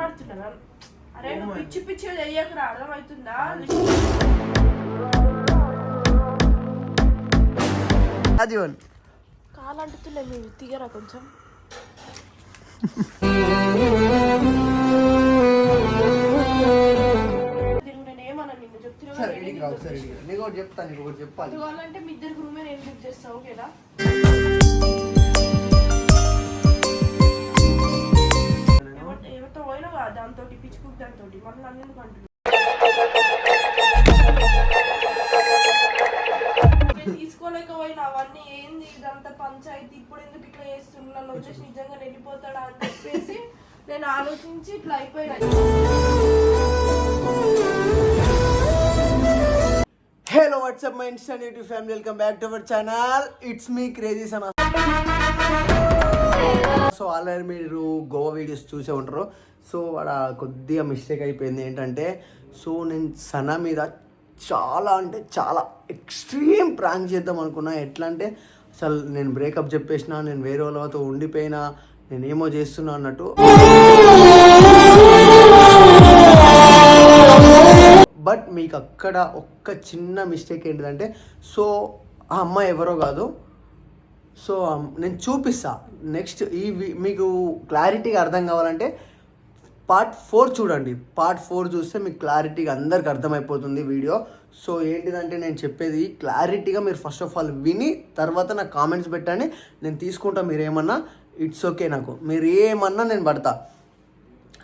మాట్లాడుతున్నా అరే నువ్వు పిచ్చి పిచ్చి చెయ్యకురా అర్థమవుతుందా? రాజీవన్. కాలు అంటుతులే మీరు తీయరా కొంచెం. చెప్తాను చెప్పాలి కావాలంటే మీ ఇద్దరు రూమే నేను బుక్ చేస్తా ఓకేనా? దాంతో పిచ్చి దాంతో మళ్ళీ నన్ను ఎందుకు తీసుకోలేకపోయినా అవన్నీ ఏంది ఇదంతా పంచాయతీ ఇప్పుడు ఎందుకు ఇట్లా చేస్తున్నాను వచ్చేసి నిజంగా వెళ్ళిపోతాడా అని చెప్పేసి నేను ఆలోచించి ఇట్లా అయిపోయినా. Hello what's up my Insta YouTube family welcome back to our channel it's me crazy Sana so already మీరు గోవా వీడియోస్ చూసే ఉంటారు. సో వాడ కొద్దిగా మిస్టేక్ అయిపోయింది. ఏంటంటే సో నేను సనా మీద చాలా అంటే చాలా ఎక్స్ట్రీమ్ ప్రాంక్ చేద్దాం అనుకున్నా. ఎట్లా అంటే అసలు నేను బ్రేకప్ చెప్పేసిన నేను వేరే వాళ్ళతో ఉండిపోయినా నేనేమో చేస్తున్నా అన్నట్టు. బట్ మీకు అక్కడ ఒక్క చిన్న మిస్టేక్ ఏంటిదంటే సో ఆ అమ్మాయి ఎవరో కాదు. సో నేను చూపిస్తా. నెక్స్ట్ ఈ మీకు క్లారిటీగా అర్థం కావాలంటే పార్ట్ ఫోర్ చూడండి. పార్ట్ ఫోర్ చూస్తే మీకు క్లారిటీగా అందరికి అర్థమైపోతుంది వీడియో. సో ఏంటిదంటే నేను చెప్పేది క్లారిటీగా మీరు ఫస్ట్ ఆఫ్ ఆల్ విని తర్వాత నాకు కామెంట్స్ పెట్టండి. నేను తీసుకుంటా మీరు ఏమన్నా ఇట్స్ ఓకే నాకు. మీరు ఏమన్నా నేను పడతా.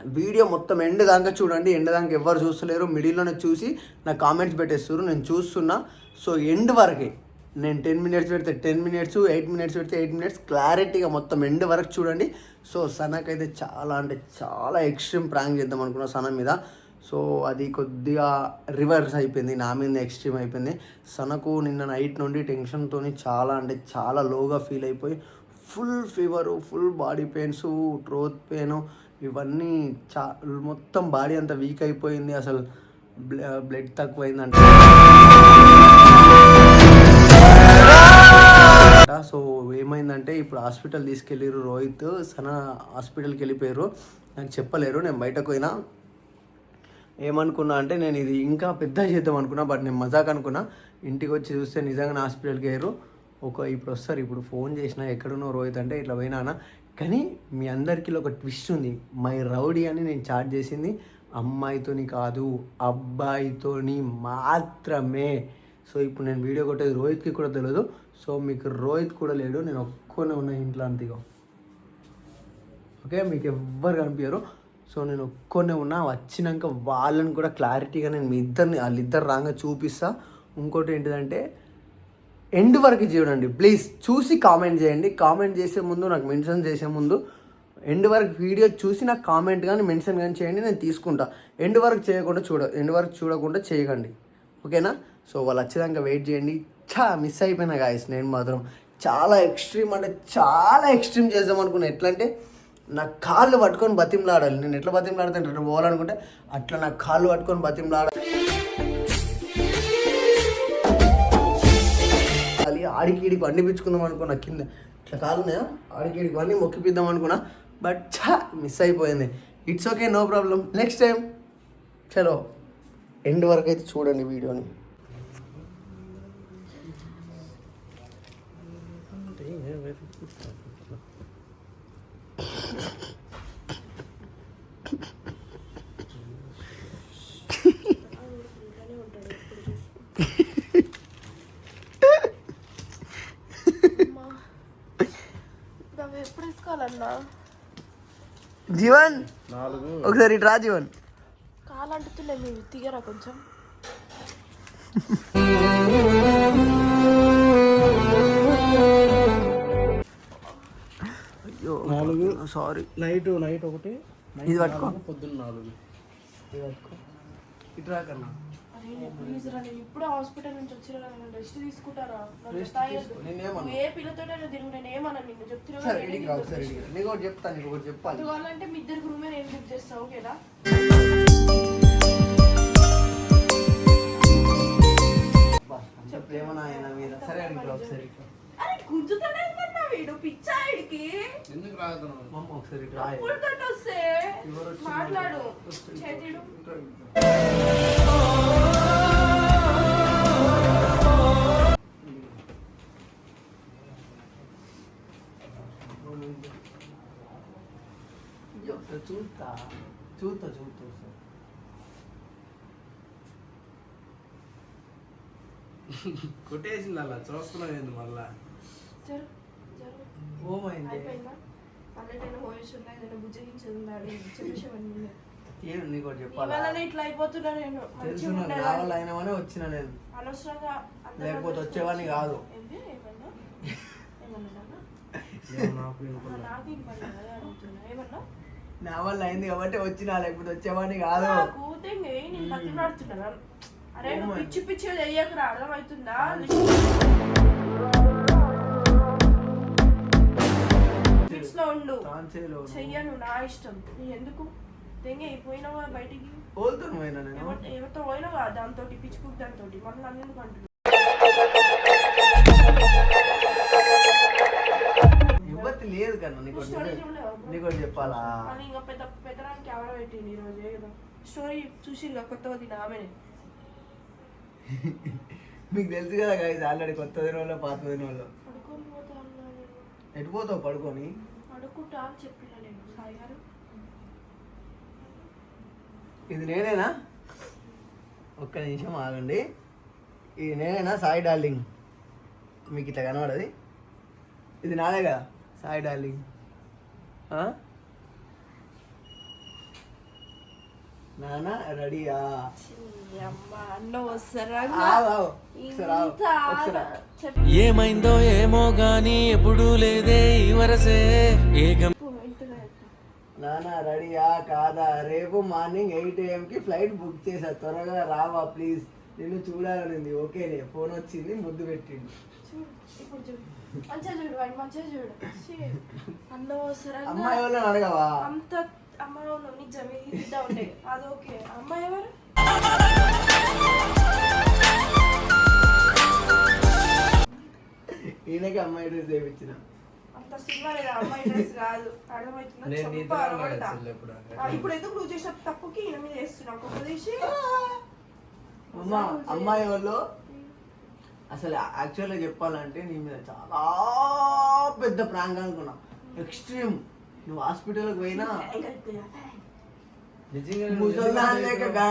వీడియో మొత్తం ఎండ్ దాకా చూడండి. ఎండ్ దాకా ఎవరు చూస్తలేరు. మిడిల్లోనే చూసి నా కామెంట్స్ పెట్టేస్తారు నేను చూస్తున్నా. సో ఎండ్ వరకే. నేను టెన్ మినిట్స్ పెడితే టెన్ మినిట్స్ ఎయిట్ మినిట్స్ పెడితే ఎయిట్ మినిట్స్ క్లారిటీగా మొత్తం ఎండ్ వరకు చూడండి. సో సనకైతే చాలా అంటే చాలా ఎక్స్ట్రీమ్ ప్రాంక్ చేద్దాం అనుకున్నా సన మీద. సో అది కొద్దిగా రివర్స్ అయిపోయింది. నా మీద ఎక్స్ట్రీమ్ అయిపోయింది. సనకు నిన్న నైట్ నుండి టెన్షన్తో చాలా అంటే చాలా లోగా ఫీల్ అయిపోయి full fever full body pains throat pain ఇవన్నీ చా మొత్తం బాడీ అంతా వీక్ అయిపోయింది. అసలు బ్లడ్ తక్కువైందంటే. సో ఏమైందంటే ఇప్పుడు హాస్పిటల్ తీసుకెళ్ళారు రోహిత్. సన హాస్పిటల్కి వెళ్ళిపోయారు. నాకు చెప్పలేరు. నేను బయటకు పోయినా. ఏమనుకున్నా అంటే నేను ఇది ఇంకా పెద్ద చేద్దాం అనుకున్నా బట్ నేను మజాక్ అనుకున్నా. ఇంటికి వచ్చి చూస్తే నిజంగా హాస్పిటల్కి వెళ్ళారు ఒక ఇప్పుడు వస్తారు. ఇప్పుడు ఫోన్ చేసినా ఎక్కడున్నో రోహిత్ అంటే ఇట్లా పోయినా కానీ మీ అందరికీ ఒక ట్విస్ట్ ఉంది. మై రౌడీ అని నేను చాట్ చేసింది. అమ్మాయితోని కాదు అబ్బాయితోని మాత్రమే. సో ఇప్పుడు నేను వీడియో కొట్టేది రోహిత్కి కూడా తెలియదు సో మీకు రోహిత్ కూడా లేడు. నేను ఒక్కనే ఉన్న ఇంట్లో అంతగా ఓకే? మీకు ఎవ్వరు కనిపించరు సో నేను ఒక్కనే ఉన్నా. వచ్చినాక వాళ్ళని కూడా క్లారిటీగా నేను మీ ఇద్దరిని వాళ్ళిద్దరు రాగా చూపిస్తా. ఇంకోటి ఏంటిదంటే ఎండ్ వరకు చూడండి. ప్లీజ్ చూసి కామెంట్ చేయండి. కామెంట్ చేసే ముందు నాకు మెన్షన్ చేసే ముందు ఎండ్ వరకు వీడియో చూసి నాకు కామెంట్ కానీ మెన్షన్ కానీ చేయండి. నేను తీసుకుంటా. ఎండ్ వరకు చేయకుండా చూడ ఎండ్ వరకు చూడకుండా చేయకండి. ఓకేనా? సో వాళ్ళు వచ్చేదాకా వెయిట్ చేయండి. చా మిస్ అయిపోయినా గాయస్ నేను మాత్రం చాలా ఎక్స్ట్రీమ్ అంటే చాలా ఎక్స్ట్రీమ్ చేద్దాం అనుకున్నా. ఎట్లా అంటే నా కాళ్ళు పట్టుకొని బతిమలాడాలి. నేను ఎట్లా బతిమలాడితే నేను పోవాలనుకుంటే అట్లా నా కాళ్ళు పట్టుకొని బతిమలాడాలి. అది ఆడికి ఈడికి పిచ్చుకుందాం అనుకున్నా. కింద ఇట్లా కాదు ఉన్నాయా? ఆడికి ఈడికి మొక్కిపిద్దాం అనుకున్నా. బట్ ఛా మిస్ అయిపోయింది. It's okay no problem next time చలో. ఎండ్ వరకు అయితే చూడండి వీడియోని ఇప్పుడు అవి ఎప్పుడు వేసుకోవాలన్నా జీవన్ ఒకసారి ఇటు రా జీవన్. కాలు అంటుతులే మీరు తీయరా కొంచెం. సారీ. నైట్ నైట్ ఒకటి. ఇది పట్టుకో. పొద్దున్న నాలుగు. ఇది పట్టుకో. ఇటు రాకన్నా అరే ప్లీజ్ రా నేను ఇప్పుడే హాస్పిటల్ నుంచి వచ్చిన రెస్ట్ తీసుకుంటారా? ఏ తిరుగు నేను ఏమన్నా నిన్ను చెప్తున్నా చెప్తాను నీకు ఒకటి చెప్పాలి. కావాలంటే మీ ఇద్దరు రూమే నేను బుక్ చేస్తా ఓకేనా? అబ్బా, అంత ప్రేమ నా ఆయన మీద. సరే ఒకసారి గుంజుతానే వీడు పిచ్చాయిడికి. ఎందుకు రాగుతున్నావు మమ్మ ఒకసారి రాయ్. అప్పుడుతో వస్తే మాట్లాడు. చేతిడు చూస్తా? చూస్తా చూస్తా ఒకసారి. కొట్టేసింది అలా చూస్తున్నావు ఏంది మళ్ళా? ఓమైంది. అయిపోయిందా? అన్నట్టైనా పోయేసి ఉన్నా ఏదైనా బుజ్జగించేది ఉన్నాడు చెప్పేసేవన్నీ ఏం నీకు చెప్పాలా? ఇట్లా అయిపోతున్నా నేను. తెలుసు వచ్చిన నేను. అనవసరంగా లేకపోతే వచ్చేవాడిని కాదు. ఏమో నా వల్ల అయింది కాబట్టి వచ్చిన లేకపోతే వచ్చేవాడిని కాదు. అరే నువ్వు ఏమో. పిచ్చి పిచ్చి చెయ్యకురా అర్థమవుతుందా? లిప్స్లో ఉండు చెయ్యను నా ఇష్టం. నీ ఎందుకు? తెంగి అయిపోయినావా బయటికి? పోతున్నా పోయినా ఎవరితో పోయినావా? దాంతో పిచ్చుకు దాంతో మన నన్ను ఎందుకు ఇవ్వతి లేదు కన్నా నీకు? నీకు చెప్పాలా? ఇంకా పెద్ద పెద్దరానికి కెమెరా పెట్టింది ఈరోజు ఏదో స్టోరీ చూసి కొత్త వదిన ఆమెనే. మీకు తెలుసు కదా గాయస్ ఆల్రెడీ కొత్త దినోళ్ళు పాత అన్నా నేను ఎటు పోతావు పడుకొని అడుక్కుంటా అని చెప్పిన నేను. సాయి గారు? ఇది నేనేనా? ఒక్క నిమిషం ఆగండి. ఇది నేనేనా? సాయి డార్లింగ్. మీకు ఇట్లా కనబడది. ఇది నాదే కదా? సాయి డార్లింగ్ ఆ? నాన్న రెడీయా ఛీ, అమ్మ అన్న వస్తారా ఆగు, ఆగు. ఒకసారి ఆగు. ఇంత ఒకసారి ఆగ- చెప్పు. ఏమైందో ఏమో గాని ఎప్పుడూ లేదే ఈ వరసే. నాన్న రెడీయా? కాదా? రేపు మార్నింగ్ ఎయిట్ ఏఎంకి ఫ్లైట్ బుక్ చేసా త్వరగా రావా ప్లీజ్. నిన్ను చూడాలనింది. ఓకేనే ఫోన్ వచ్చింది ముద్దు పెట్టింది. అమ్మాయి వాళ్ళని అడగవా? అంత అమ్మ అవును నిజమే ఇది ఉండే. అది ఓకే. అమ్మాయి ఎవరు? ఈయనకి అమ్మాయి డ్రెస్ చేయించిన అంత సినిమా లేదు అమ్మాయి డ్రెస్ కాదు. అర్థమవుతుందా? నేను ఎప్పుడు ఆ, ఇప్పుడు ఎందుకు నువ్వు చేసిన తప్పుకి ఈయన మీద వేస్తున్నావు? ఒక ప్రదేశి అమ్మ అమ్మాయి వాళ్ళు అసలు యాక్చువల్గా చెప్పాలంటే నీ మీద చాలా పెద్ద ప్రాంక్ అనుకున్నా. ఎక్స్ట్రీమ్ నువ్వు హాస్పిటల్కి పోయినా? నిజంగా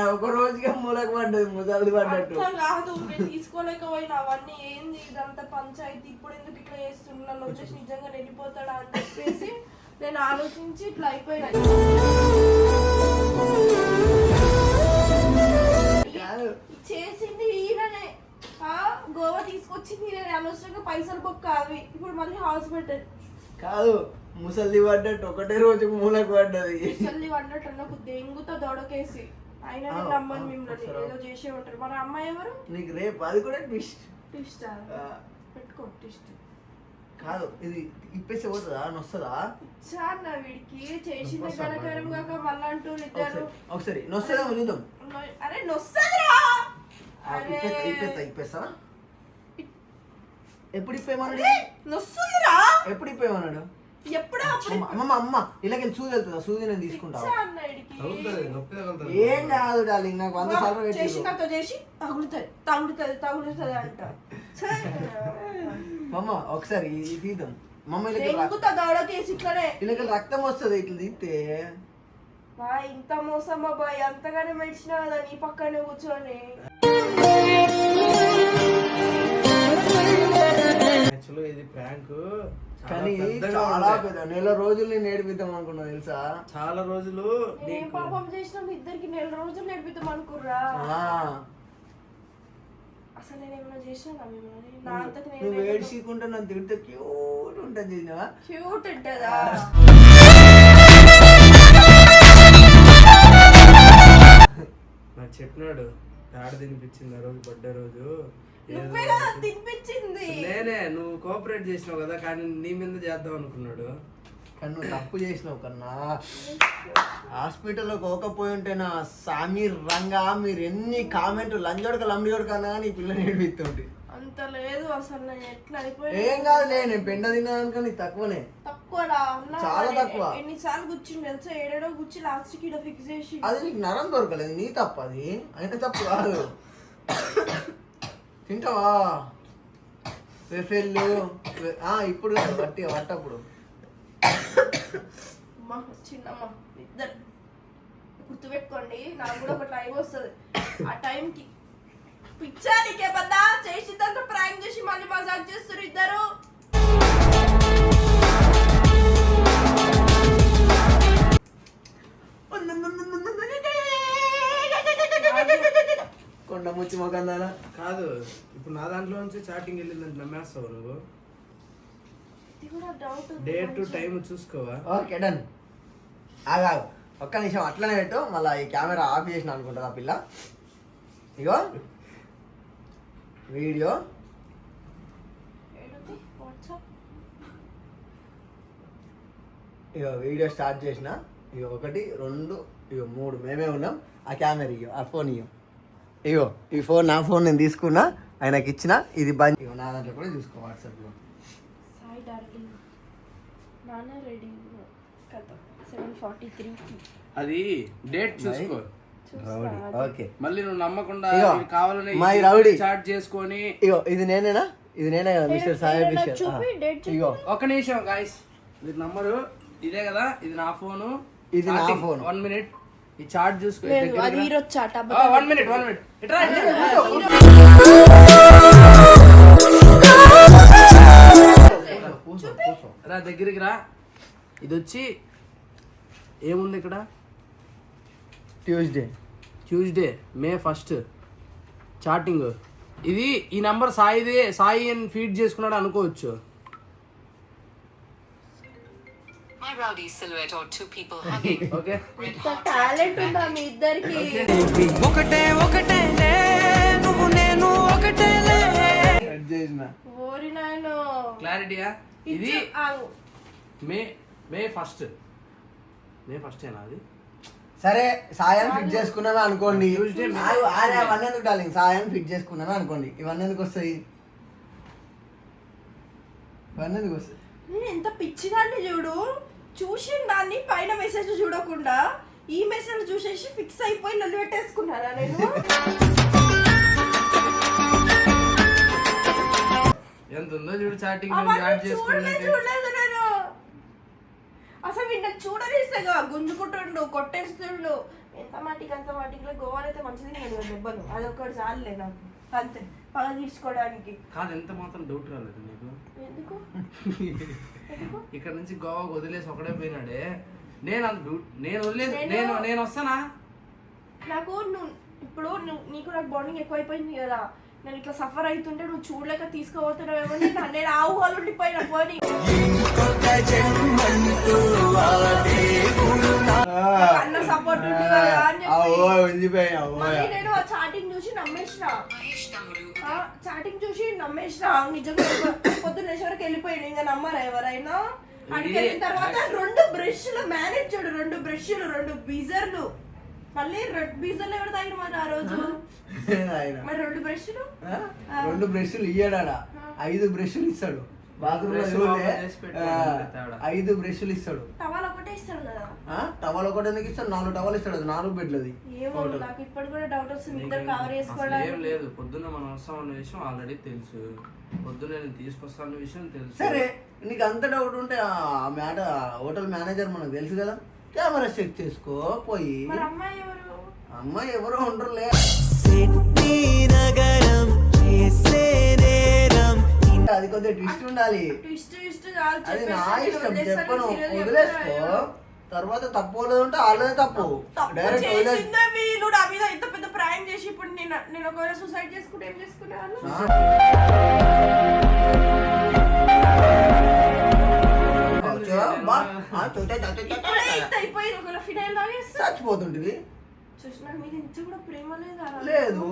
ఒక రోజుగా మూలకు పడ్డది పడ్డట్టు. కాదు తీసుకోలేకపోయినా అవన్నీ ఏంది? ఇదంతా పంచాయతీ. ఇప్పుడు ఎందుకు ఇట్లా చేస్తున్నా నన్ను వచ్చేసి నిజంగా వెళ్ళిపోతాడా అని చెప్పేసి నేను ఆలోచించి ఇట్లా అయిపోయినా. చేసింది ఈయననే. ఆ, గోవా తీసుకొచ్చింది ఈయననే. అనవసరంగా పైసలు బొక్క అవి. ఇప్పుడు మళ్ళీ హాస్పిటల్. కాదు. ముసలిది పడ్డట్టు ఒకటే రోజుకు మూలకు పడ్డది. చల్లి వండటం నాకు దెంగుతో దొడకేసి. అయినా నేను నమ్మను మిమ్మల్ని. ఏదో చేసే ఉంటారు. మరి అమ్మాయి ఎవరు? నీకు రేపు అది కూడా ట్విస్ట్ ట్విస్ట్ పెట్టుకో ట్విస్ట్ కాదు ఇది ఇప్పేసి పోతుందా? అని వస్తుందా సార్ నా వీడికి చేసిన కనకరం కాక మళ్ళా అంటూ ఇద్దరు. ఒకసారి నొస్తుందా చూద్దాం. అరే నొస్తదిరా! ఇప్పేస్తా ఇప్పేస్తా ఇప్పేస్తా. ఎప్పుడు ఇప్పేమన్నాడు నొస్తుందిరా! ఎప్పుడు ఇప్పేమన్నాడు ఎప్పుడో అప్పుడు అమ్మ అమ్మ ఇలాగ సూది వెళ్తుందా సూది నేను తీసుకుంటా. ఇచ్చా ఏం కాదు డార్లింగ్ నాకు వంద సార్లు చేసి నాతో చేసి తగులుతుంది తగులుతుంది తగులుతుంది అంట. ఛే. మమ్మ ఒకసారి ఇది తీద్దాం. మమ్మ ఇలా దెంగుతో దొడకేసి ఇట్లనే. ఇలా రక్తం వస్తుంది ఇట్లా తీస్తే. బా ఇంత మోసమ్మా బాయ్ అంతగానే మెడిచినా కదా నీ పక్కనే కూర్చొని. యాక్చువల్గా ఇది ప్రాంక్ కానీ చాలా. పెద్ద నెల రోజులు నేను నేర్పిద్దాం అనుకున్నా తెలుసా? చాలా రోజులు నేనేం నీకు పాపం చేసినా ఇద్దరికి నెల రోజులు నేర్పిద్దాం అనుకుర్రా. ఆ, అసలు నేను ఏమైనా చేసినా నా అంతకు నేను ఏడ్చుకుంటే నన్ను తిడితే క్యూట్ ఉంటుంది చూసినావా? క్యూట్ ఉంటుందా? నాకు చెప్పినాడు పేడ తినిపించింది ఆ రోజు బర్త్డే రోజు. నువ్వే కదా తినిపించింది? నేనే నువ్వు కోఆపరేట్ చేసినావు కదా కానీ నీ మీద చేద్దాం అనుకున్నాడు. కానీ నువ్వు తప్పు చేసినావు కన్నా. హాస్పిటల్లో పోకపోయి ఉంటే నా సామి రంగా మీరు ఎన్ని కామెంట్ లంజోడక లంబియోడక అన్నా కానీ ఈ పిల్ల నేర్పిస్తుంటే అంత లేదు అసలు నేను ఎట్లా అయిపోయి ఏం కాదులే నేను పెండ తిన్నాను కానీ తక్కువనే. తక్కువరా? చాలా తక్కువ. ఎన్నిసార్లు కూర్చుని తెలుసా? ఏడేడో కూర్చి లాస్ట్కి ఫిక్స్ చేసి అది నీకు నరం దొరకలేదు నీ తప్పు అది. అయినా తప్పు కాదు. తింటావా? వెఫెల్లు ఇప్పుడు వట్టి వట్టప్పుడు అమ్మ చిన్నమ్మ ఇద్దరు గుర్తుపెట్టుకోండి నాకు కూడా ఒక టైం వస్తుంది. ఆ టైంకి. పిచ్చా నీకే పద్దా చేసిందంతా ప్రాంక్ చేసి మళ్ళీ మజాక్ చేస్తారు ఇద్దరు. కొండ ముచ్చి మొఖం దానా కాదు ఇప్పుడు నా దాంట్లో నుంచి చాటింగ్ వెళ్ళిందంటే నమ్మేస్తావు నువ్వు? డౌట్ డేట్ టు టైం చూసుకోవా? ఓకే డన్ ఆగాగు ఒక్క నిమిషం అట్లనే పెట్టు. మళ్ళీ ఈ కెమెరా ఆఫ్ చేసిన అనుకుంటుంది ఆ పిల్ల. ఇగో. వీడియో. వాట్సాప్? ఇగో వీడియో స్టార్ట్ చేసిన. ఇగో ఒకటి రెండు ఇగో మూడు. మేమే ఉన్నాం. ఆ కెమెరా ఇగో ఆ ఫోన్ ఇగో ఇగో ఈ ఫోన్ నా ఫోన్ నేను తీసుకున్నా ఆయనకి ఇచ్చిన ఇది బంద్. ఇగో నా దాంట్లో కూడా చూసుకో వాట్సాప్లో సాయి డార్లింగ్ నాన్న రెడీ కథ. సెవెన్ ఫార్టీ త్రీకి అది డేట్ చూసుకో. రౌడీ. ఓకే. మళ్ళీ నువ్వు నమ్మకుండా కావాలని మై రౌడీ. చాట్ చేసుకొని ఇగో ఇది నేనేనా? ఇది నేనే కదా మిస్టర్ సాయి మిస్టర్ చూపి, date చూపి. ఇగో ఒక నిమిషం గాయస్ ఇది నంబరు ఇదే కదా ఇది నా ఫోను. ఇది నా phone. వన్ మినిట్ ఈ చార్ట్ చూసుకో లేదు అది ఈరొచ్చాట వన్ మినిట్ వన్ మినిట్ ఇట్రా కూర్చో కూర్చో. రా దగ్గరికి రా. ఇది వచ్చి ఏముంది ఇక్కడ? Tuesday Tuesday May first chatting ఇది ఈ నంబర్ సాయిదే సాయి అని ఫీడ్ చేసుకున్నాడు అనుకోవచ్చు. My rowdy silhouette or two people hugging. Okay Red hot talent ఉందా మీ ఇద్దరికి? ఒకటే ఒకటే నువ్వు నేను ఒకటేలే కట్ చేసిన. ఓరి నాయనో. క్లారిటీయా ఇది. మే మే ఫస్ట్ మే ఫస్ట్ ఏనా అది? సరే సాయం ఫిట్ చేసుకున్నామే అనుకోండి. Tuesday, May. ఆగు, ఆగే, అవన్నీ ఎందుకు డార్లింగ్? సాయం ఫిట్ చేసుకున్నామే అనుకోండి. ఇవన్నీ ఎందుకు వస్తాయి? ఇవన్నీ ఎందుకు వస్తాయి? నేను ఎంత పిచ్చిదాన్ని చూడు. చూసిన దాన్ని పైన మెసేజ్ చూడకుండా ఈ మెసేజ్ చూసేసి ఫిక్స్ అయిపోయి నన్ను పెట్టేసుకున్నానా నేను? ఎంత ఉందో చూడు చాటింగ్ చేసుకున్నట్టు చూడలేదు నేను. అసలు వీళ్ళ చూడనిస్తేగా గుంజుకుంటుండు కొట్టేస్తుండు. ఎంత మాటికి అంత మాటికి గోవాలో అయితే మంచిది నేను దెబ్బలు. అదొకటి చాలులే నాకు. అంతే పగ తీర్చుకోవడానికి. కాదు ఎంత మాత్రం డౌట్ రాలేదు నీకు? ఎందుకు? ఇక్కడ నుంచి గోవాకు వదిలేసి ఒకడే పోయినాడే. నేను నేను వదిలేసి నేను- నేను వస్తానా? నాకు నువ్వు ఇప్పుడు నువ్వు నీకు నాకు బాండింగ్ ఎక్కువైపోయింది కదా. నేను ఇట్లా సఫర్ అవుతుంటే నువ్వు చూడలేక తీసుకుపోతున్నావేమో నేను నేను ఆ ఊహలు ఉండిపోయిన పోనీ. అన్న సపోర్ట్ ఉంది కదా అని చెప్పి. మళ్ళీ నేను ఆ చాటింగ్ చూసి నమ్మేసిన. చాటింగ్ చూసి నమ్మేసిన నిజంగా పొద్దున్న వరకు వెళ్ళిపోయాడు ఇంకా నమ్మరా ఎవరైనా? అడిగి వెళ్ళిన తర్వాత రెండు బ్రష్లు మేనేజ్ చూడు రెండు బ్రష్లు రెండు బీజర్లు. మళ్ళీ రెండు బీజర్లు ఎవరు తాగిన మరి ఆ రోజు? మరి రెండు బ్రష్లు? రెండు బ్రష్లు ఇయ్యాడా ఐదు బ్రష్లు ఇస్తాడు. బాత్రూమ్. ఐదు బ్రష్లు ఇస్తాడు. టవాల్ ఒకటే ఇస్తాడు కదా? ఆ? టవల్ ఒకటి ఎందుకు ఇస్తాడు? నాలుగు టవల్ ఇస్తాడు అది నాలుగు బెడ్లది. ఏమో నాకు ఇప్పుడు కూడా డౌట్ వస్తుంది. ఇద్దరు కవర్ అసలు ఏం లేదు. పొద్దున్న మనం వస్తామన్న విషయం ఆల్రెడీ తెలుసు. పొద్దున్న నేను తీసుకొస్తాన్న విషయం తెలుసు. సరే నీకు అంత డౌట్ ఉంటే ఆ మ్యాట హోటల్ మేనేజర్ మనకు తెలుసు కదా? కెమెరా చెక్ చేసుకో పోయి. మరి అమ్మాయి ఎవరు? అమ్మాయి ఎవరో ఉండరులే. కొద్దిగా ట్విస్ట్ ఉండాలి. ట్విస్ట్ ట్విస్ట్ చాలు అది నా ఇష్టం. చెప్పను. వదిలేసుకో. తర్వాత తప్పు ఉంటే వాళ్ళదే తప్పు. డైరెక్ట్ వదిలేసి చేసిందే వీళ్ళు. నా మీద ఇంత పెద్ద చేసి ఇప్పుడు నేను నేను ఒకవేళ సూసైడ్ చేసుకుంటే ఏం చచ్చిపోతుంటివి. చూసిన మీద ఇంత కూడా ప్రేమ లేదా? లేదు.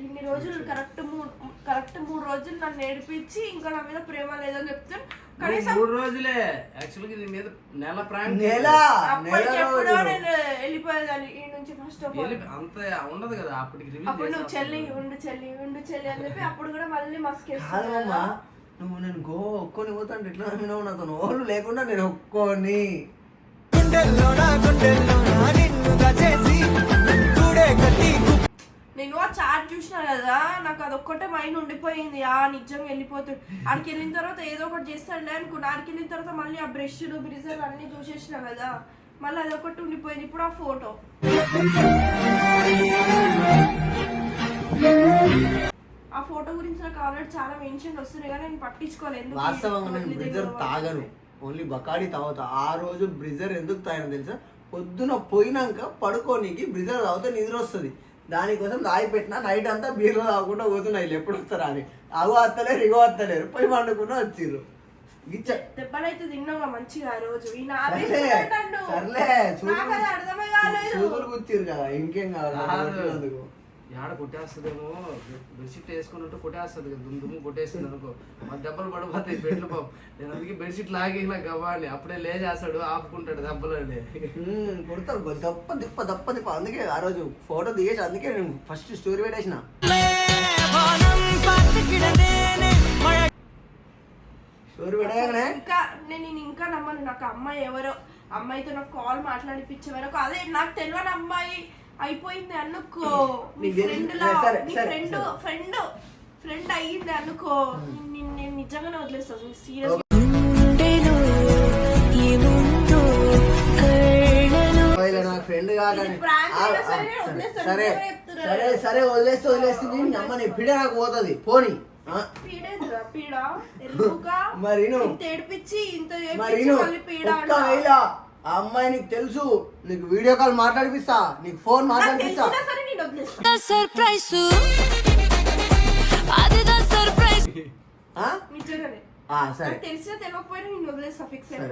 ఇన్ని రోజులు కరెక్ట్ మూడు కరెక్ట్ మూడు రోజులు నన్ను నేర్పించి ఇంకా నా మీద ప్రేమ లేదని చెప్తాను కనీసం మూడు రోజులే. యాక్చువల్గా దీని మీద నెల ప్రాంక్ నెల నెల నేను వెళ్ళిపోయాను వెళ్ళిపోయేదాన్ని. ఈ నుంచి ఫస్ట్ ఆఫ్ ఆల్ అంత ఉండదు కదా అప్పటికి అప్పుడు నువ్వు చెల్లి ఉండు చెల్లి ఉండు చెల్లి అని చెప్పి అప్పుడు కూడా మళ్ళీ కాదమ్మా మస్కేస్తా నువ్వు నేను గో ఒక్కొని పోతాంటే ఎట్లా నమ్మినావు? నాతో ఓళ్ళు లేకుండా నేను ఒక్కొని. నేను ఆ చాట్ చూసిన కదా నాకు అదొక్కటే మైండ్ ఉండిపోయింది. ఆ నిజంగా వెళ్ళిపోతుంది ఆడికి వెళ్ళిన తర్వాత ఏదో ఒకటి చేస్తాడులే అనుకున్నా. ఆడికి వెళ్ళిన తర్వాత మళ్ళీ ఆ బ్రష్లు బ్రిజర్ అన్ని చూసేసిన కదా. మళ్ళీ అదొకటి ఉండిపోయింది. ఇప్పుడు ఆ ఫోటో ఆ ఫోటో గురించి నాకు ఆల్రెడీ చాలా మెన్షన్ వస్తున్నాయి కానీ నేను పట్టించుకోలేదు. వాస్తవంగా నేను బ్రిజర్ తాగను. ఓన్లీ బకాడి తాగుతా. ఆ రోజు బ్రిజర్ ఎందుకు తాగను తెలుసా? పొద్దున పోయినాక పడుకోనికి బ్రిజర్ తాగితే నిద్ర వస్తుంది. దానికోసం తాగి పెట్టిన నైట్ అంతా బీర్లో తాగకుండా పోతున్నాయి వీళ్ళు. ఎప్పుడు వస్తారా అని. అగో వస్తలేరు ఇగో వస్తలేరు పోయి పండుకుని వచ్చిర్రు. దెబ్బలైతే తిన్నాగా మంచిగా ఆ రోజు? సర్లే చూదులు కూర్చిరు కదా ఇంకేం కావాలి? కాదు. యాడ కొట్టేస్తుందేమో? బెడ్షీట్ వేసుకుని ఉంటే కొట్టేస్తుంది కదా దుమ్ము దుమ్ము కొట్టేసింది అనుకో. మా దెబ్బలు పడిపోతాయి బెడ్లు పాపం. నేను అందుకే బెడ్షీట్ లాగి ఇలా గవ్వాలి అప్పుడే లేచేస్తాడు ఆపుకుంటాడు దెబ్బలు అని కొడతారు. గొ- దప్ప దిప్ప దప్ప దిప్ప అందుకే ఆ రోజు ఫోటో దిగేసి అందుకే నేను ఫస్ట్ స్టోరీ పెట్టేసిన. స్టోరీ పెట్టగానే ఇంకా నేను నేను ఇంకా నమ్మను. నాకు అమ్మాయి ఎవరో అమ్మాయితో నాకు కాల్ మాట్లాడిపించే వరకు అదే నాకు తెలియని అమ్మాయి. అయిపోయింది అనుకో. మీ ఫ్రెండ్ లా సరే, మీ ఫ్రెండ్. ఫ్రెండ్ ఫ్రెండ్ అయ్యింది అనుకో. నిన్ను- నేను నిజంగానే వదిలేస్తాను సీరియస్ ఫ్రెండ్ కాదని సరే, సరే. సరే వదిలేస్తే వదిలేస్తుంది నీ అమ్మ నీ పిడ నాకు పోతుంది. పోని. మరి మరి ఆ అమ్మాయి నీకు తెలుసు నీకు వీడియో కాల్ మాట్లాడిపిస్తా నీకు ఫోన్ మాట్లాడిపిస్తా. సర్ప్రైజ్ అదిదా సర్ప్రైజ్ సరే. తెలిసినా తెలియకపోయినా నేను వదిలేస్తా ఫిక్స్ సరే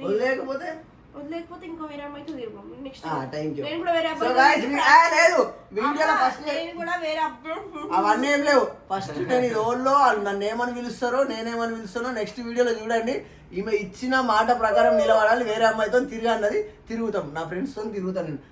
వదిలేకపోతే వదిలేకపోతే ఇంకో వేరే అమ్మాయితో తిరుగు నెక్స్ట్ థ్యాంక్ యూ నేను కూడా వేరే సో అబ్బాయి గాయస్ లేదు. వీడియోలో ఫస్ట్ నేను కూడా వేరే అబ్బాయి అవన్నీ ఏం లేవు. ఫస్ట్ నేను ఇది ఓల్లో నన్ను ఏమని పిలుస్తారో నేనేమని పిలుస్తానో నెక్స్ట్ వీడియోలో చూడండి. ఈమె ఇచ్చిన మాట ప్రకారం నిలబడాలి వేరే అమ్మాయితో తిరిగి అన్నది తిరుగుతాం. నా ఫ్రెండ్స్తో తిరుగుతాను నేను.